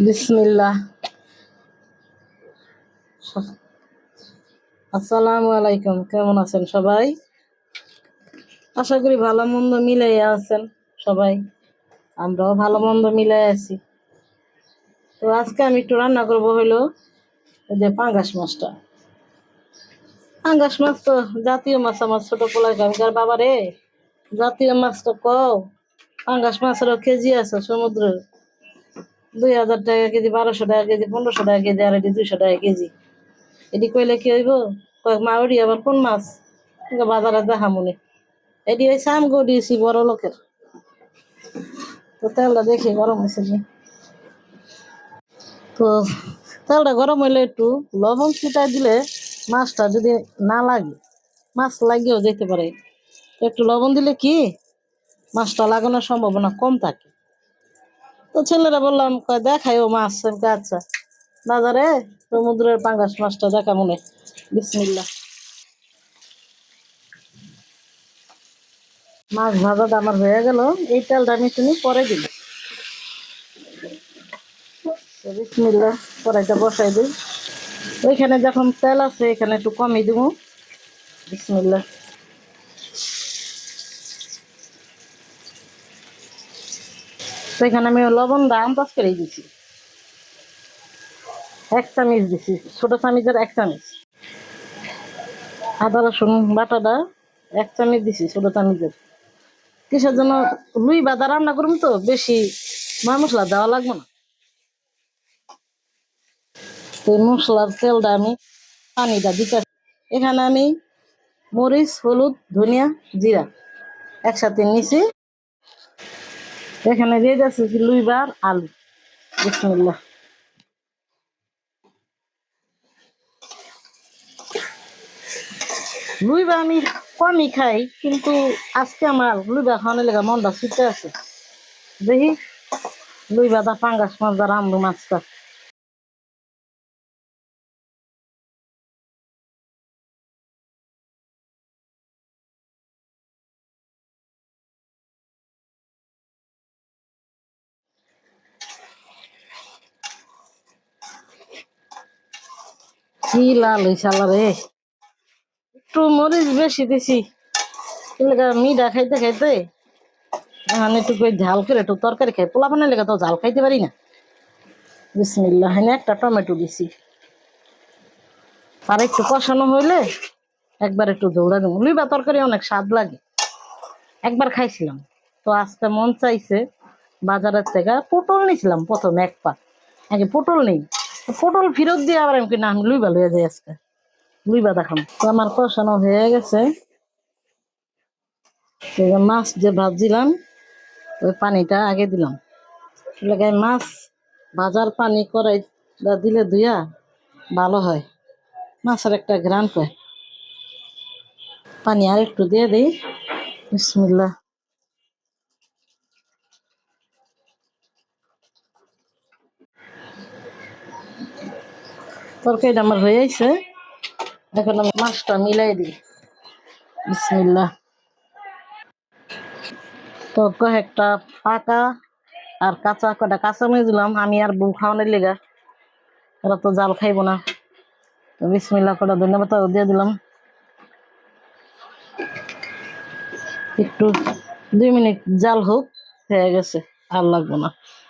বিসমিল্লাহ। আসসালামু আলাইকুম, কেমন আছেন সবাই? আশা করি ভালো মন্দ মিলাই আছেন সবাই। আমরাও ভালো মন্দ মিলাই আছি। তো আজকে আমি একটু রান্না করব হইল এই যে পাঙ্গাস মাছটা। পাঙ্গাস মাছ তো জাতীয় মাছ, আমার ছোট পোলার কামিকার বাবা রে জাতীয় মাছ তো কও, পাঙ্গাস মাছেরও কেজি আছে সমুদ্রের। দুই হাজার টাকা কেজি, বারোশো টাকা কেজি, পনেরোশো টাকা কেজি আর এটি দুইশো টাকা কেজি। এটি কইলে কি হইব? কয়েক মা ওডি আবার কোন মাছ? বাজারে দেখা মনে। এটি ওই সাম গড়িয়েছি বড় লোকের। তো তেলটা দেখি গরম হয়েছে। তো তেলটা গরম হইলে একটু লবণ চিটা দিলে মাছটা যদি না লাগে, মাছ লাগিয়েও যেতে পারে। একটু লবণ দিলে কি? মাছটা লাগানোর সম্ভাবনা কম থাকে। তো ছেলেরা বললাম দেখাই ও মাছ আচ্ছা। বাজারে সমুদ্রের পাঙ্গাস মাছটা দেখা মনে। বিসমিল্লা মাছ ভাজাটা আমার হয়ে গেল, এই তেলটা আমি তুমি পরে দিল বিসমিল্লা কড়াইটা বসাই দিই। ওইখানে যখন তেল আছে, এখানে একটু কমই দিব। বিসমিল্লা তো এখানে আমি লবণ দাম পাস করে দিছি। এক চামিচ দিছি, ছোট চামিচের এক চামিচ। আদা, রসুন বাটাটা এক চামিচ দিছি ছোট চামিচের। কিসের জন্য? লুই বাদা রান্না করুন তো, বেশি মা মশলা দেওয়া লাগবে না। তো মশলার তেলটা আমি পানিটা দিতে এখানে আমি মরিচ, হলুদ, ধনিয়া, জিরা একসাথে নিছি। এখানে দিয়ে যাচ্ছে কি লুইবার আলু। বিসমুল্লাহ। লুইবা আমি কমই খাই, কিন্তু আজকে আমার লুইবা খাওয়ানোর লেগে মনটা ছুটে আছে। দেখি লুইবা দা পাঙ্গাস মাছ দা রামদু মাছটা কি লাল হয়েছে আল্লাহ রে। একটু মরিচ বেশি দিছি। মিডা খাইতে খাইতে এখন একটু ঝাল করে একটু তরকারি খাই। পোলা বানাই লেগে তো ঝাল খাইতে পারি না। বিসমিল্লাহ হ্যাঁ একটা টমেটো দিছি। আর একটু কষানো হইলে একবার একটু দৌড়া দেবো। লুইবা তরকারি অনেক স্বাদ লাগে। একবার খাইছিলাম। তো আজকে মন চাইছে বাজারের থেকে পটল নিয়েছিলাম প্রথম এক পা আগে পটল নেই। পটল ফেরত দিয়ে আবার আমি না আমি লুইবা লইয়া যাই আজকে। লুইবা দেখাম। তো আমার কষানো হয়ে গেছে। মাছ যে ভাজছিলাম, ওই পানিটা আগে দিলাম। লাগাই মাছ ভাজার পানি করাই দিলে ধুইয়া ভালো হয়। মাছের একটা গ্রান পায়। পানি আর একটু দিয়ে দিই। বিসমিল্লাহ। তরকারিটা আমার হয়ে গেছে এখন আমি মাছটা মিলাই দিই। বিসমিল্লাহ। তো কয়েকটা পাকা আর কাঁচা কটা কাঁচা মেয়ে দিলাম, আমি আর বউ খাওয়ানোর লেগা। ওরা তো জাল খাইব না। তো বিসমিল্লাহ কটা ধন্যবাদ দিয়ে দিলাম। একটু দুই মিনিট জাল হোক, হয়ে গেছে, আর লাগবো না।